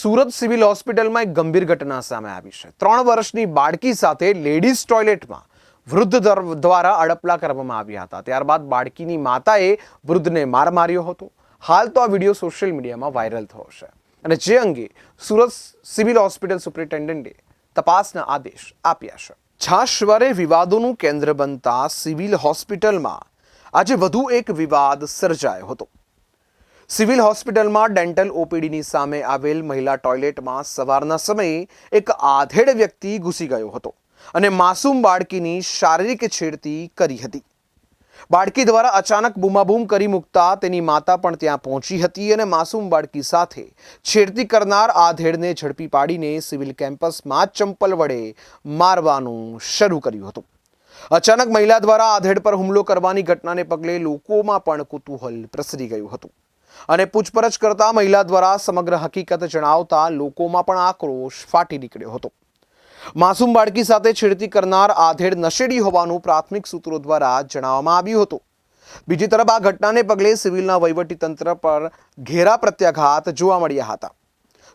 Surat civil હોસ્પિટલમાં એક ગંભીર ઘટના સામે આવી છે. ત્રણ વર્ષની બાળકી સાથે લેડીઝ ટોયલેટમાં વૃદ્ધ દ્વારા અડપલા કરવામાં આવ્યા હતા. ત્યારબાદ બાળકીની માતાએ વૃદ્ધને માર માર્યો હતો. હાલ તો આ વીડિયો સોશિયલ મીડિયામાં વાયરલ થયો છે. અને જે અંગે સુરત સિવિલ હોસ્પિટલ સુપ્રિન્ટેન્ડન્ટે તપાસના આદેશ આપ્યા છે. છાશ્વરે વિવાદોનું કેન્દ્ર બનતા સિવિલ હોસ્પિટલમાં આજે વધુ એક વિવાદ સર્જાયો હતો. સિવિલ હોસ્પિટલમાં ડેન્ટલ ઓપીડીની સામે આવેલ મહિલા ટોયલેટમાં સવારના સમયે એક આધેડ વ્યક્તિ ઘૂસી ગયો હતો અને માસૂમ બાળકીની શારીરિક છેડતી કરી હતી. બાળકી દ્વારા અચાનક બૂમાબૂમ કરી મૂકતા તેની માતા પણ ત્યાં પહોંચી હતી અને માસૂમ બાળકી સાથે છેડતી કરનાર આધેડને ઝડપી પાડીને સિવિલ કેમ્પસમાં ચંપલ વડે મારવાનું શરૂ કર્યું હતું. અચાનક મહિલા દ્વારા આધેડ પર હુમલો કરવાની ઘટનાને પગલે લોકોમાં પણ કુતૂહલ પ્રસરી ગયું હતું. અને પૂછપરછ કરતા મહિલા દ્વારા સમગ્ર હકીકત જણાવતા લોકોમાં પણ આક્રોશ ફાટી નીકળ્યો હતો. માસૂમ બાળકી સાથે છેડતી કરનાર આધેડ નશેડી હોવાનું પ્રાથમિક સૂત્રો દ્વારા જણાવવામાં આવ્યું હતું. બીજી તરફ આ ઘટનાને પગલે સિવિલના વહીવટીતંત્ર પર ઘેરા પ્રત્યાઘાત જોવા મળ્યા હતા.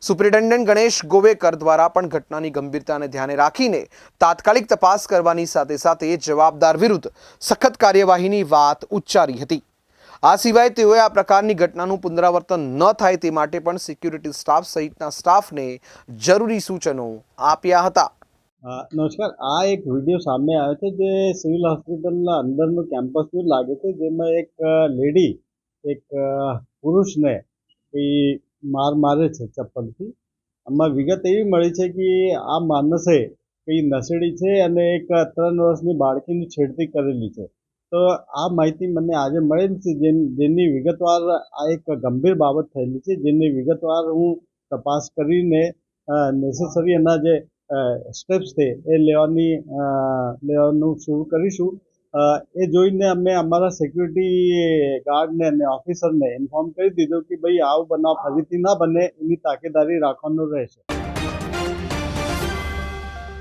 સુપ્રિન્ટેન્ડન્ટ ગણેશ ગોવેકર દ્વારા પણ ઘટનાની ગંભીરતાને ધ્યાને રાખીને તાત્કાલિક તપાસ કરવાની સાથે સાથે જવાબદાર વિરુદ્ધ સખત કાર્યવાહીની વાત ઉચ્ચારી હતી. આ સિવાય તેઓએ આ પ્રકારની ઘટનાનું પુનરાવર્તન ન થાય તે માટે પણ સિક્યુરિટી સ્ટાફ સહિતના સ્ટાફને જરૂરી સૂચનો આપ્યા હતા. નમસ્કાર. આ એક વીડિયો સામે આવ્યો છે જે સિવિલ હોસ્પિટલના અંદરનું કેમ્પસનું લાગે છે, જેમાં એક લેડી એક પુરુષને કોઈ માર મારે છે ચપ્પલથી. આમાં વિગત એવી મળી છે કે આ માણસે કઈ નસેડી છે અને એક ત્રણ વર્ષની બાળકીની છેડતી કરેલી છે. તો આ માહિતી મને આજે મળેલી છે જેન, જેની વિગતવાર આ એક ગંભીર બાબત થયેલી છે. જેની વિગતવાર હું તપાસ કરીને નેસેસરી એના જે સ્ટેપ્સ છે એ લેવાની લેવાનું શરૂ કરીશું. એ જોઈને અમે અમારા સિક્યુરિટી ગાર્ડને અને ઓફિસરને ઇન્ફોર્મ કરી દીધું કે ભાઈ આવું બનાવ ફરીથી ના બને, એની તાકેદારી રાખવાનું રહેશે.